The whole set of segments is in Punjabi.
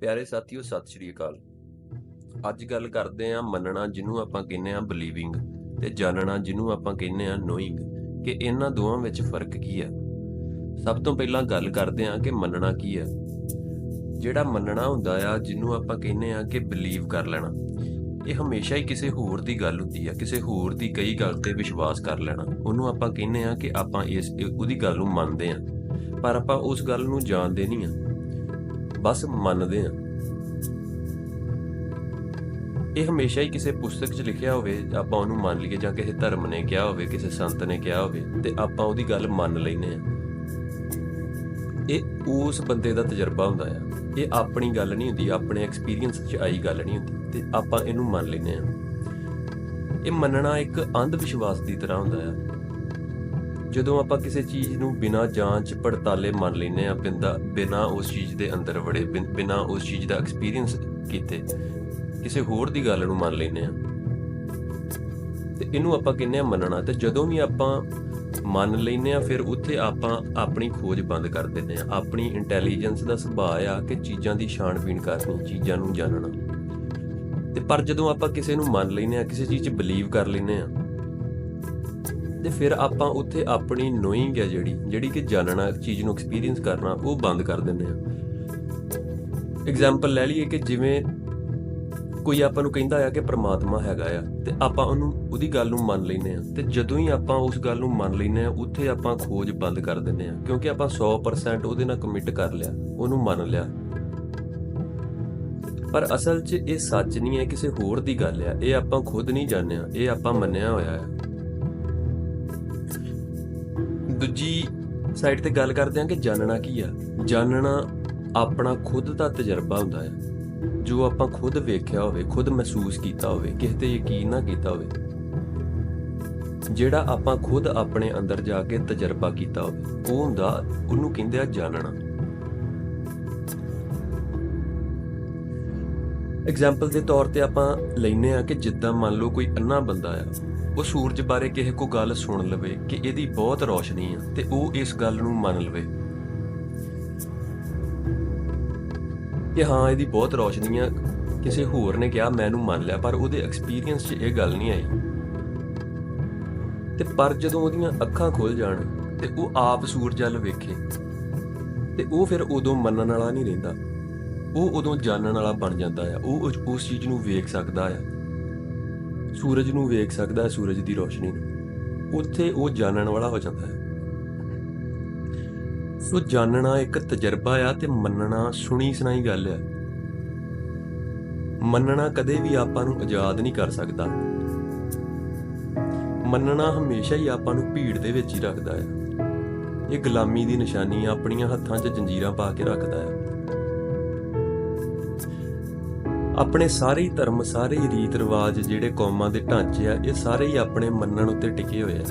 ਪਿਆਰੇ ਸਾਥੀਓ, ਸਤਿ ਸ਼੍ਰੀ ਅਕਾਲ। ਅੱਜ ਗੱਲ ਕਰਦੇ ਆਂ ਮੰਨਣਾ ਜਿਹਨੂੰ ਆਪਾਂ ਕਹਿੰਦੇ ਆਂ ਬਲੀਵਿੰਗ ਤੇ ਜਾਣਨਾ ਜਿਹਨੂੰ ਆਪਾਂ ਕਹਿੰਦੇ ਆਂ ਨੋਇੰਗ ਕਿ ਇਹਨਾਂ ਦੋਵਾਂ ਵਿੱਚ ਫ਼ਰਕ ਕੀ ਹੈ ਸਭ ਤੋਂ ਪਹਿਲਾਂ ਗੱਲ ਕਰਦੇ ਆਂ ਕਿ ਮੰਨਣਾ ਕੀ ਹੈ ਜਿਹੜਾ ਮੰਨਣਾ ਹੁੰਦਾ ਆ, ਜਿਹਨੂੰ ਆਪਾਂ ਕਹਿੰਦੇ ਆਂ ਕਿ ਬਲੀਵ ਕਰ ਲੈਣਾ, ਇਹ ਹਮੇਸ਼ਾ ਹੀ ਕਿਸੇ ਹੋਰ ਦੀ ਗੱਲ ਹੁੰਦੀ ਆ, ਕਿਸੇ ਹੋਰ ਦੀ ਕਈ ਗੱਲ ਤੇ ਵਿਸ਼ਵਾਸ ਕਰ ਲੈਣਾ। ਉਹਨੂੰ ਆਪਾਂ ਕਹਿੰਦੇ ਆਂ ਕਿ ਆਪਾਂ ਇਸ ਉਹਦੀ ਗੱਲ ਨੂੰ ਮੰਨਦੇ ਆਂ ਪਰ ਆਪਾਂ ਉਸ ਗੱਲ ਨੂੰ ਜਾਣਦੇ ਨਹੀਂ ਆਂ। ਬਸ ਮੰਨਦੇ ਆਂ ਇਹ ਹਮੇਸ਼ਾ ਹੀ ਕਿਸੇ ਪੁਸਤਕ 'ਚ ਲਿਖਿਆ ਹੋਵੇ, ਆਪਾਂ ਉਹਨੂੰ ਮੰਨ ਲਈਏ ਜਾਂ ਕਿਸੇ ਧਰਮ ਨੇ ਕਿਹਾ ਹੋਵੇ, ਕਿਸੇ ਸੰਤ ਨੇ ਕਿਹਾ ਹੋਵੇ, ਤੇ ਆਪਾਂ ਉਹਦੀ ਗੱਲ ਮੰਨ ਲੈਨੇ ਆ ਇਹ ਉਸ ਬੰਦੇ ਦਾ ਤਜਰਬਾ ਹੁੰਦਾ ਆ। ਇਹ ਆਪਣੀ ਗੱਲ ਨਹੀਂ ਹੁੰਦੀ, ਆਪਣੇ ਐਕਸਪੀਰੀਅੰਸ 'ਚ ਆਈ ਗੱਲ ਨਹੀਂ ਹੁੰਦੀ, ਤੇ ਆਪਾਂ ਇਹਨੂੰ ਮੰਨ ਲੈਨੇ ਆ ਇਹ ਮੰਨਣਾ ਇੱਕ ਅੰਧ ਵਿਸ਼ਵਾਸ ਦੀ ਤਰ੍ਹਾਂ ਹੁੰਦਾ ਆ। ਜਦੋਂ ਆਪਾਂ ਕਿਸੇ ਚੀਜ਼ ਨੂੰ ਬਿਨਾਂ ਜਾਂਚ, ਪੜਤਾਲੇ ਮੰਨ ਲੈਨੇ ਆ ਬਿੰਦਾ ਬਿਨਾਂ ਉਸ ਚੀਜ਼ ਦੇ ਅੰਦਰ ਵੜੇ ਬਿਨਾਂ ਉਸ ਚੀਜ਼ ਦਾ ਐਕਸਪੀਰੀਅੰਸ ਕੀਤੇ ਕਿਸੇ ਹੋਰ ਦੀ ਗੱਲ ਨੂੰ ਮੰਨ ਲੈਨੇ ਆ ਤੇ ਇਹਨੂੰ ਆਪਾਂ ਕਹਿੰਦੇ ਆ ਮੰਨਣਾ। ਤੇ ਜਦੋਂ ਵੀ ਆਪਾਂ ਮੰਨ ਲੈਨੇ ਆ ਫਿਰ ਉੱਥੇ ਆਪਾਂ ਆਪਣੀ ਖੋਜ ਬੰਦ ਕਰ ਦਿੰਦੇ ਆ ਆਪਣੀ ਇੰਟੈਲੀਜੈਂਸ ਦਾ ਸੁਭਾਅ ਆ ਕਿ ਚੀਜ਼ਾਂ ਦੀ ਛਾਣਬੀਣ ਕਰਨੀ, ਚੀਜ਼ਾਂ ਨੂੰ ਜਾਣਨਾ। ਤੇ ਪਰ ਜਦੋਂ ਆਪਾਂ ਕਿਸੇ ਨੂੰ ਮੰਨ ਲੈਨੇ ਆ ਕਿਸੇ ਚੀਜ਼ 'ਚ ਬਲੀਵ ਕਰ ਲੈਨੇ ਆ ਤੇ ਫਿਰ ਆਪਾਂ ਉੱਥੇ ਆਪਣੀ ਨੋਇੰਗ ਹੈ ਜਿਹੜੀ ਜਿਹੜੀ ਕਿ ਜਾਣਨਾ, ਚੀਜ਼ ਨੂੰ ਐਕਸਪੀਰੀਅੰਸ ਕਰਨਾ, ਉਹ ਬੰਦ ਕਰ ਦਿੰਦੇ ਆ ਐਗਜ਼ਾਮਪਲ ਲੈ ਲਈਏ ਕਿ ਜਿਵੇਂ ਕੋਈ ਆਪਾਂ ਨੂੰ ਕਹਿੰਦਾ ਆ ਕਿ ਪ੍ਰਮਾਤਮਾ ਹੈਗਾ ਆ, ਤੇ ਆਪਾਂ ਉਹਨੂੰ, ਉਹਦੀ ਗੱਲ ਨੂੰ ਮੰਨ ਲੈਨੇ ਆ ਤੇ ਜਦੋਂ ਹੀ ਆਪਾਂ ਉਸ ਗੱਲ ਨੂੰ ਮੰਨ ਲੈਨੇ ਆ ਉੱਥੇ ਆਪਾਂ ਖੋਜ ਬੰਦ ਕਰ ਦਿੰਦੇ ਆ ਕਿਉਂਕਿ ਆਪਾਂ 100% ਉਹਦੇ ਨਾਲ ਕਮਿਟ ਕਰ ਲਿਆ, ਉਹਨੂੰ ਮੰਨ ਲਿਆ। ਪਰ ਅਸਲ 'ਚ ਇਹ ਸੱਚ ਨਹੀਂ ਹੈ, ਕਿਸੇ ਹੋਰ ਦੀ ਗੱਲ ਆ। ਇਹ ਆਪਾਂ ਖੁਦ ਨਹੀਂ ਜਾਣਿਆ ਇਹ ਆਪਾਂ ਮੰਨਿਆ ਹੋਇਆ ਹੈ ਦੂਜੀ ਸਾਈਡ ਤੇ ਗੱਲ ਕਰਦੇ ਹਾਂ ਕਿ ਜਾਣਨਾ ਕੀ ਆ? ਜਾਣਨਾ ਆਪਣਾ ਖੁਦ ਦਾ ਤਜਰਬਾ ਹੁੰਦਾ ਹੈ ਜੋ ਆਪਾਂ ਖੁਦ ਵੇਖਿਆ ਹੋਵੇ, ਖੁਦ ਮਹਿਸੂਸ ਕੀਤਾ ਹੋਵੇ, ਕਿਸੇ ਤੇ ਯਕੀਨ ਨਾ ਕੀਤਾ ਹੋਵੇ, ਜਿਹੜਾ ਆਪਾਂ ਖੁਦ ਆਪਣੇ ਅੰਦਰ ਜਾ ਕੇ ਤਜਰਬਾ ਕੀਤਾ ਹੋਵੇ, ਉਹ ਹੁੰਦਾ ਉਹਨੂੰ ਕਹਿੰਦੇ ਆ ਜਾਣਨਾ ਐਗਜ਼ਾਮਪਲ ਦੇ ਤੌਰ ਤੇ ਆਪਾਂ ਲੈਨੇ ਆ ਕਿ ਜਿੱਦਾਂ ਮੰਨ ਲਓ ਕੋਈ ਅੰਨਾ ਬੰਦਾ ਆ, ਉਹ ਸੂਰਜ ਬਾਰੇ ਕਿਸੇ ਕੋ ਗੱਲ ਸੁਣ ਲਵੇ ਕਿ ਇਹਦੀ ਬਹੁਤ ਰੋਸ਼ਨੀ ਆ ਤੇ ਉਹ ਇਸ ਗੱਲ ਨੂੰ ਮੰਨ ਲਵੇ। ਕਿ ਹਾਂ, ਇਹਦੀ ਬਹੁਤ ਰੋਸ਼ਨੀ ਆ ਕਿਸੇ ਹੋਰ ਨੇ ਕਿਹਾ ਮੈਂ ਇਹਨੂੰ ਮੰਨ ਲਿਆ, ਪਰ ਉਹਦੇ ਐਕਸਪੀਰੀਅੰਸ 'ਚ ਇਹ ਗੱਲ ਨਹੀਂ ਆਈ। ਤੇ ਪਰ ਜਦੋਂ ਉਹਦੀਆਂ ਅੱਖਾਂ ਖੁੱਲ ਜਾਣ ਤੇ ਉਹ ਆਪ ਸੂਰਜ ਵੱਲ ਵੇਖੇ, ਤੇ ਉਹ ਫਿਰ ਉਦੋਂ ਮੰਨਣ ਵਾਲਾ ਨਹੀਂ ਰਹਿੰਦਾ। ਉਹ ਉਦੋਂ ਜਾਣਨ ਵਾਲਾ ਬਣ ਜਾਂਦਾ ਆ। ਉਹ ਉਸ- ਉਸ ਚੀਜ਼ ਨੂੰ ਵੇਖ ਸਕਦਾ ਆ। ਸੂਰਜ ਨੂੰ ਵੇਖ ਸਕਦਾ ਹੈ ਸੂਰਜ ਦੀ ਰੋਸ਼ਨੀ ਨੂੰ। ਉੱਥੇ ਉਹ ਜਾਣਨ ਵਾਲਾ ਹੋ ਜਾਂਦਾ ਹੈ ਸੋ ਜਾਣਨਾ ਇੱਕ ਤਜਰਬਾ ਆ ਤੇ ਮੰਨਣਾ ਸੁਣੀ ਸੁਣਾਈ ਗੱਲ ਆ। ਮੰਨਣਾ ਕਦੇ ਵੀ ਆਪਾਂ ਨੂੰ ਆਜ਼ਾਦ ਨਹੀਂ ਕਰ ਸਕਦਾ। ਮੰਨਣਾ ਹਮੇਸ਼ਾ ਹੀ ਆਪਾਂ ਨੂੰ ਭੀੜ ਦੇ ਵਿੱਚ ਹੀ ਰੱਖਦਾ ਹੈ ਇਹ ਗੁਲਾਮੀ ਦੀ ਨਿਸ਼ਾਨੀ ਆ ਆਪਣੀਆਂ ਹੱਥਾਂ 'ਚ ਜੰਜੀਰਾਂ ਪਾ ਕੇ ਰੱਖਦਾ ਹੈ ਆਪਣੇ ਸਾਰੇ ਧਰਮ, ਸਾਰੇ ਰੀਤ ਰਿਵਾਜ ਜਿਹੜੇ ਕੌਮਾਂ ਦੇ ਢਾਂਚੇ ਆ, ਇਹ ਸਾਰੇ ਹੀ ਆਪਣੇ ਮੰਨਣ ਉੱਤੇ ਟਿਕੇ ਹੋਏ ਆ।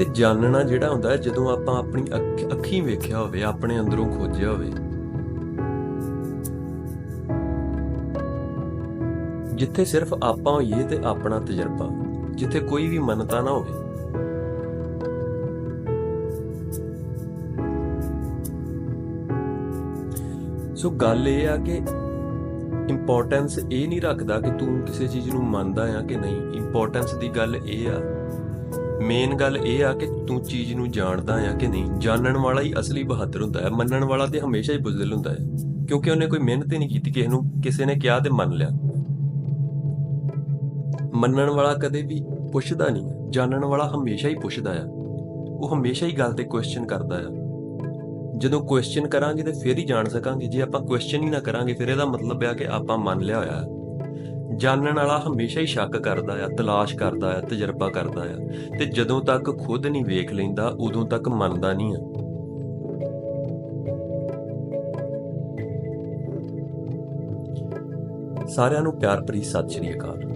ਤੇ ਜਾਣਨਾ ਜਿਹੜਾ ਹੁੰਦਾ ਹੈ, ਜਦੋਂ ਆਪਾਂ ਆਪਣੀ ਅੱਖ- ਅੱਖੀਂ ਵੇਖਿਆ ਹੋਵੇ, ਆਪਣੇ ਅੰਦਰੋਂ ਖੋਜਿਆ ਹੋਵੇ। ਜਿੱਥੇ ਸਿਰਫ ਆਪਾਂ ਹੋਈਏ ਤੇ ਆਪਣਾ ਤਜਰਬਾ, ਜਿੱਥੇ ਕੋਈ ਵੀ ਮੰਨਤਾ ਨਾ ਹੋਵੇ। ਸੋ ਗੱਲ ਇਹ ਆ ਕਿ ਇੰਪੋਰਟੈਂਸ ਇਹ ਨਹੀਂ ਰੱਖਦਾ ਕਿ ਤੂੰ ਕਿਸੇ ਚੀਜ਼ ਨੂੰ ਮੰਨਦਾ ਆ ਕਿ ਨਹੀਂ। ਇੰਪੋਰਟੈਂਸ ਦੀ ਗੱਲ ਇਹ ਆ ਮੇਨ ਗੱਲ ਇਹ ਆ ਕਿ ਤੂੰ ਚੀਜ਼ ਨੂੰ ਜਾਣਦਾ ਆ ਕਿ ਨਹੀਂ, ਜਾਣਨ ਵਾਲਾ ਹੀ ਅਸਲੀ ਬਹਾਦਰ ਹੁੰਦਾ ਹੈ, ਮੰਨਣ ਵਾਲਾ ਤੇ ਹਮੇਸ਼ਾ ਹੀ ਬੁਜ਼ਦਿਲ ਹੁੰਦਾ ਹੈ, ਕਿਉਂਕਿ ਉਹਨੇ ਕੋਈ ਮਿਹਨਤ ਹੀ ਨਹੀਂ ਕੀਤੀ ਕਿਸੇ ਨੂੰ, ਕਿਸੇ ਨੇ ਕਿਹਾ ਤੇ ਮੰਨ ਲਿਆ। ਮੰਨਣ ਵਾਲਾ ਕਦੇ ਵੀ ਪੁੱਛਦਾ ਨਹੀਂ ਜਾਣਨ ਵਾਲਾ ਹਮੇਸ਼ਾ ਹੀ ਪੁੱਛਦਾ ਆ। ਉਹ ਹਮੇਸ਼ਾ ਹੀ ਗੱਲ ਤੇ ਕੁਐਸਚਨ ਕਰਦਾ ਆ। ਜਦੋਂ ਕੁਐਸਚਨ ਕਰਾਂਗੇ ਤੇ ਫਿਰ ਹੀ ਜਾਣ ਸਕਾਂਗੇ, ਜੇ ਆਪਾਂ ਕੁਐਸਚਨ ਹੀ ਨਾ ਕਰਾਂਗੇ, ਫਿਰ ਇਹਦਾ ਮਤਲਬ ਆ ਕਿ ਆਪਾਂ ਮੰਨ ਲਿਆ ਹੋਇਆ ਹੈ। ਜਾਣਨ ਵਾਲਾ ਹਮੇਸ਼ਾ ਹੀ ਸ਼ੱਕ ਕਰਦਾ ਆ, ਤਲਾਸ਼ ਕਰਦਾ ਆ, ਤਜਰਬਾ ਕਰਦਾ ਆ। ਤੇ ਜਦੋਂ ਤੱਕ ਖੁਦ ਨਹੀਂ ਵੇਖ ਲੈਂਦਾ, ਉਦੋਂ ਤੱਕ ਮੰਨਦਾ ਨਹੀਂ ਆ। ਸਾਰਿਆਂ ਨੂੰ ਪਿਆਰ ਭਰੀ ਸਤਿ ਸ਼੍ਰੀ ਅਕਾਲ।